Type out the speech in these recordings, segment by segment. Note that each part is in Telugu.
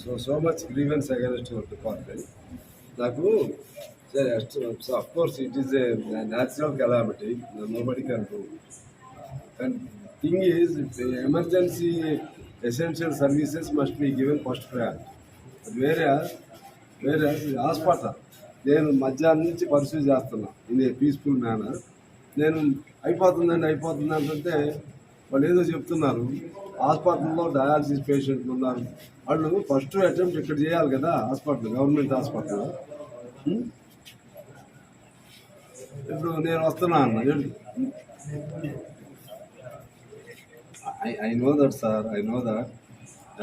So so much grievance against your department నాకు సరే of course it is a natural calamity nobody do thing is emergency essential services must be given first priority వేరే వేరే హాస్పిటల్ నేను మధ్యాహ్నం నుంచి పర్సూ చేస్తున్నా. ఇన్ ఏ పీస్ఫుల్ మేనర్ నేను అయిపోతుందండి అయిపోతుంది అంటే వాళ్ళు ఏదో చెప్తున్నారు. హాస్పిటల్లో డయాలసిస్ పేషెంట్లు ఉన్నారు. వాళ్ళు ఫస్ట్ అటెంప్ట్ ఇక్కడ చేయాలి కదా హాస్పిటల్ గవర్నమెంట్ హాస్పిటల్. ఇప్పుడు నేను వస్తున్నా అన్న I I know that sir I know that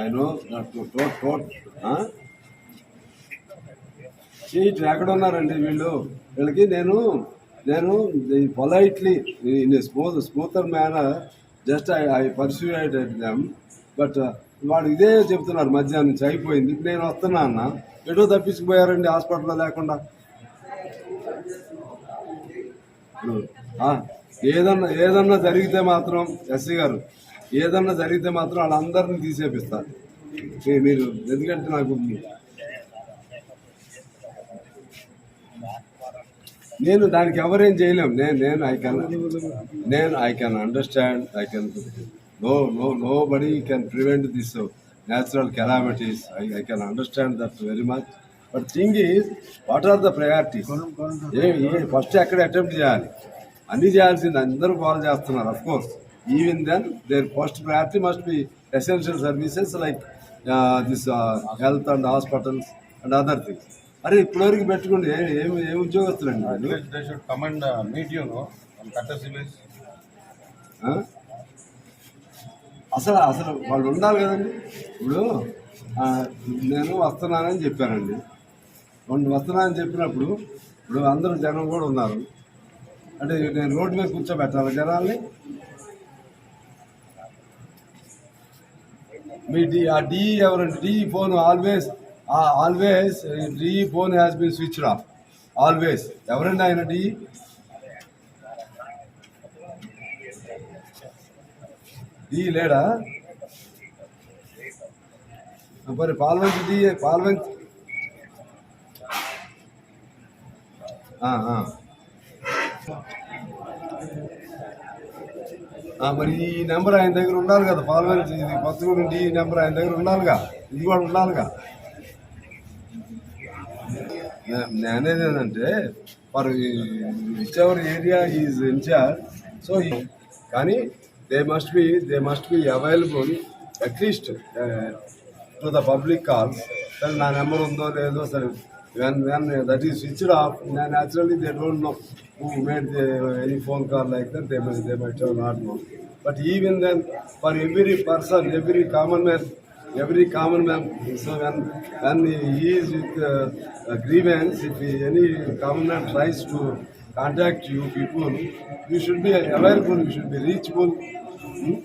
I know that టోట్ సీట్ ఎక్కడ ఉన్నారండి వీళ్ళు. వీళ్ళకి నేను నేను politely in smooth smoother manner just I I persuade them but uh, వాడు ఇదే చెప్తున్నారు మధ్యాహ్నం నుంచి అయిపోయింది. ఇప్పుడు నేను వస్తున్నా అన్న. ఎటో తప్పించుకుపోయారండి హాస్పిటల్లో లేకుండా? ఏదన్నా ఏదన్నా జరిగితే మాత్రం ఎస్సీ గారు ఏదన్నా జరిగితే మాత్రం వాళ్ళందరినీ తీసేపిస్తారు మీరు ఎందుకంటే నాకు నేను దానికి ఎవరేం చేయలేం. నేను నేను ఐ కెన్ నేను I can understand I can no no nobody can prevent this natural calamities I I can understand that very much but thing is what are the priorities a first ఎక్కడ అటెంప్ట్ చేయాలి. అన్ని చేయాల్సింది అందరూ ఫాలో చేస్తున్నారు of course even then there first priority must be essential services like this health and hospitals and other things అరే ఇప్పటివరకు పెట్టుకోండి ఏ- ఏం ఉద్యోగస్తులండి. ఆ? అసలు అసలు వాళ్ళు ఉండాలి కదండి. ఇప్పుడు నేను వస్తున్నానని చెప్పానండి వాళ్ళు వస్తున్నానని చెప్పినప్పుడు ఇప్పుడు అందరూ జనం కూడా ఉన్నారు. అంటే నేను రోడ్డు మీద కూర్చోబెట్టాలి జనాల్ని. మీ డి ఆ డి ఎవరండి? The phone always always the phone has been switched off always ఎవరండి ఆయన డీ డీ లేడా? మరి పాల్వంచి డి పాల్వంచి ఆ, ఆ. మరి ఈ నెంబర్ ఆయన దగ్గర ఉండాలి కదా పాల్వంచి ఇది కొత్తగూడెం డి నెంబర్ ఆయన దగ్గర ఉండాలిగా ఇది కూడా ఉండాలిగా. అనేది ఏంటంటే for whichever area is incharge so కానీ they must be they must be available at least to the public calls సరే నా నెంబర్ ఉందో లేదో సరే when when that is switched off naturally they don't know who made they any phone call like that they they might not know but even then for every person every common man every common man. So when when he is with uh, grievance, if he, any common man tries to contact you people, you should be available. You should be reachable. Hmm?